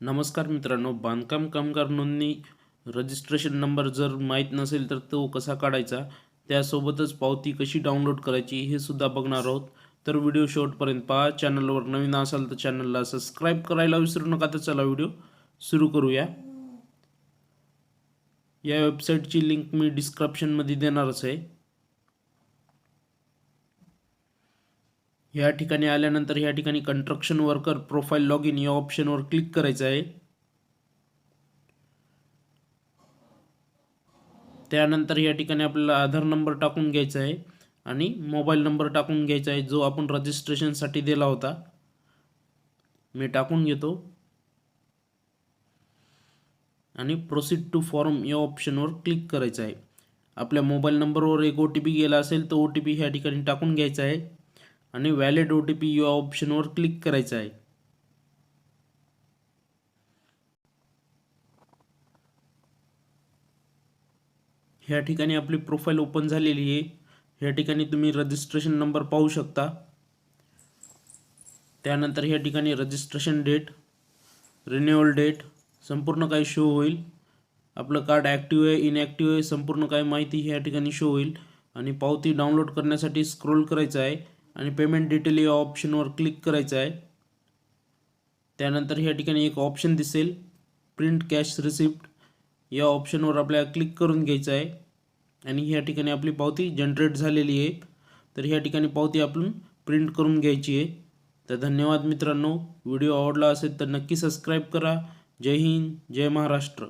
नमस्कार मित्रांनो बांधकाम कामगार नोंदणी रजिस्ट्रेशन नंबर जर माहीत नसेल तर तो कसा काढायचा त्यासोबतच पावती कशी डाउनलोड करायची हे सुद्धा बघणार आहोत. तर व्हिडिओ शेवटपर्यंत पहा. चॅनलवर नवीन असाल तर चॅनलला सबस्क्राईब करायला विसरू नका. तर चला व्हिडिओ सुरू करूया. या वेबसाईटची लिंक मी डिस्क्रिप्शनमध्ये देणारच आहे. ह्या ठिकाणी आल्यानंतर ह्या ठिकाणी construction worker profile log in या ऑप्शनवर क्लिक करायचं आहे. त्यानंतर या ठिकाणी आपल्याला आधार नंबर टाकून घ्यायचा आहे आणि मोबाईल नंबर टाकून घ्यायचा आहे जो आपण रजिस्ट्रेशनसाठी दिला होता. मी टाकून घेतो. आणि प्रोसीड टू फॉर्म या ऑप्शनवर क्लिक करायचं आहे. आपल्या मोबाईल नंबरवर एक ओ टी पी गेला असेल तो ओ टी पी ह्या ठिकाणी टाकून घ्यायचा आहे. आणि व्हॅलिड ओ टी पी या ऑप्शनवर क्लिक करायचं आहे. ह्या ठिकाणी आपली प्रोफाईल ओपन झालेली आहे. ह्या ठिकाणी तुम्ही रजिस्ट्रेशन नंबर पाहू शकता. त्यानंतर ह्या ठिकाणी रजिस्ट्रेशन डेट रिन्युअल डेट संपूर्ण काही शो होईल. आपलं कार्ड ॲक्टिव्ह आहे इनॲक्टिव्ह आहे संपूर्ण काही माहिती ह्या ठिकाणी शो होईल. आणि पावती डाउनलोड करण्यासाठी स्क्रोल करायचं आहे. आणि पेमेंट डिटेल या ऑप्शनवर क्लिक करायचं आहे. त्यानंतर ह्या ठिकाणी एक ऑप्शन दिसेल. प्रिंट कॅश रिसिप्ट या ऑप्शनवर आपल्याला क्लिक करून घ्यायचं आहे. आणि ह्या ठिकाणी आपली पावती जनरेट झालेली आहे. तर ह्या ठिकाणी पावती आपण प्रिंट करून घ्यायची आहे. तर धन्यवाद मित्रांनो. व्हिडिओ आवडला असेल तर नक्की सबस्क्राईब करा. जय हिंद जय महाराष्ट्र.